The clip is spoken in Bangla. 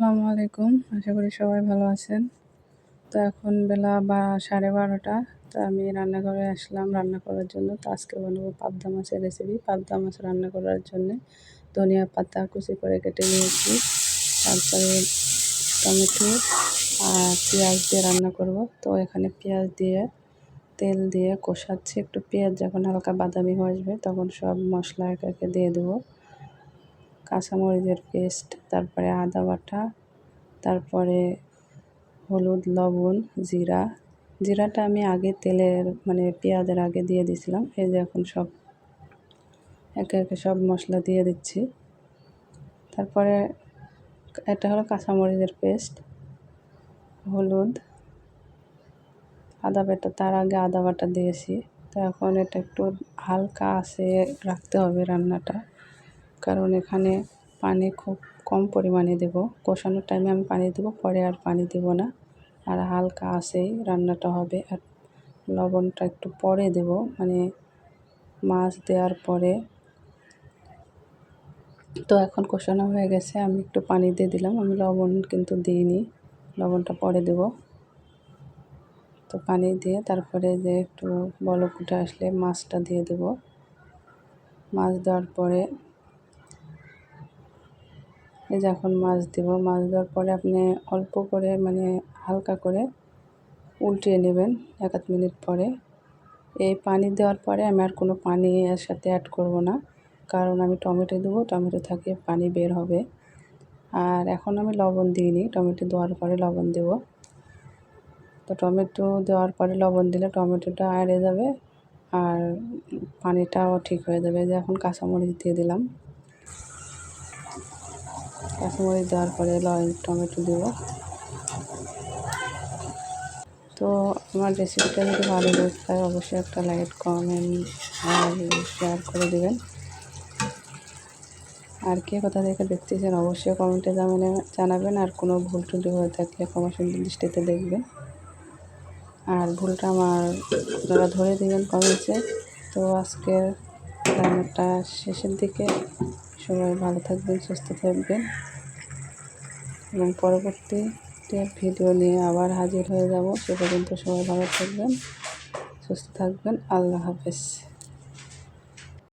আসসালামু আলাইকুম। আশা করি সবাই ভালো আছেন। তো এখন বেলা বা, সাড়ে বারোটা। তো আমি রান্নাঘরে আসলাম রান্না করার জন্য। তো আজকে বানাবো পাবদা মাছের রেসিপি পাবদা মাছ রান্না করার জন্য ধনিয়া পাতা কুচি করে কেটে নিয়েছি। তারপরে টমেটো আর পেঁয়াজ দিয়ে রান্না করব। তো এখানে পেঁয়াজ দিয়ে, তেল দিয়ে কষাচ্ছি। একটু পেঁয়াজ যখন হালকা বাদামি হয়ে আসবে তখন সব মশলা একে একে দিয়ে দেবো। কাঁচামরিচের পেস্ট, তারপরে আদা বাটা, তারপরে হলুদ, লবণ, জিরা। জিরাটা আমি আগে তেলের মানে পেঁয়াজের আগে দিয়ে দিছিলাম এই যে এখন সব একে একে সব মশলা দিয়ে দিচ্ছি। তারপরে এটা হলো কাঁচামরিচের পেস্ট, হলুদ, আদা বাটা, তার আগে আদা বাটা দিয়েছি। তো এখন এটা একটু হালকা আসে রাখতে হবে রান্নাটা। কারণ এখানে পানি খুব কম পরিমাণে দেব। কষানোর টাইমে আমি পানি দেব, পরে আর পানি দেব না। আর হালকা আসেই রান্নাটা হবে। আর লবণটা একটু পরে দেব। মানে মাছ দেওয়ার পরে। তো এখন কষানো হয়ে গেছে। আমি একটু পানি দিয়ে দিলাম। আমি লবণ কিন্তু দিইনি। লবণটা পরে দেব। তো পানি দিয়ে তারপরে যে একটু বলক উঠে আসলে মাছটা দিয়ে দেব। মাছ দেওয়ার পরে এই যে এখন মাছ দেব। মাছ দেওয়ার পরে আপনি অল্প করে মানে হালকা করে উল্টিয়ে নেবেন এক আধ মিনিট পরে। এই পানি দেওয়ার পরে আমি আর কোনো পানি এর সাথে অ্যাড করব না। কারণ আমি টমেটো দেবো, টমেটো থেকে পানি বের হবে। আর এখন আমি লবণ দিইনি, টমেটো দেওয়ার পরে লবণ দেব। তো টমেটো দেওয়ার পরে লবণ দিলে টমেটোটা আড়ে যাবে আর পানিটাও ঠিক হয়ে যাবে। যে এখন কাঁচামরিচ দিয়ে দিলাম। কাঁচামরিচ দেওয়ার পরে লয় টমেটো দেবো। তো আমার রেসিপিটা যদি ভালো লাগে অবশ্যই একটা লাইক কমেন্ট আর শেয়ার করে দেবেন। আর কে কোথা থেকে দেখতেছেন, অবশ্যই কমেন্টে জানাবেন জানাবেন। আর কোনো ভুল টুটি হয়ে থাকলে সুন্দর দৃষ্টিতে দেখবেন। আর ভুলটা আমার, আপনারা ধরে দেবেন কমেন্টে তো আজকের রান্নাটা শেষের দিকে। সবাই ভালো থাকবেন, সুস্থ থাকবেন। এবং পরবর্তীতে ভিডিও নিয়ে আবার হাজির হয়ে যাব। সে পর্যন্ত সবাই ভালো থাকবেন, সুস্থ থাকবেন। আল্লাহ হাফেজ।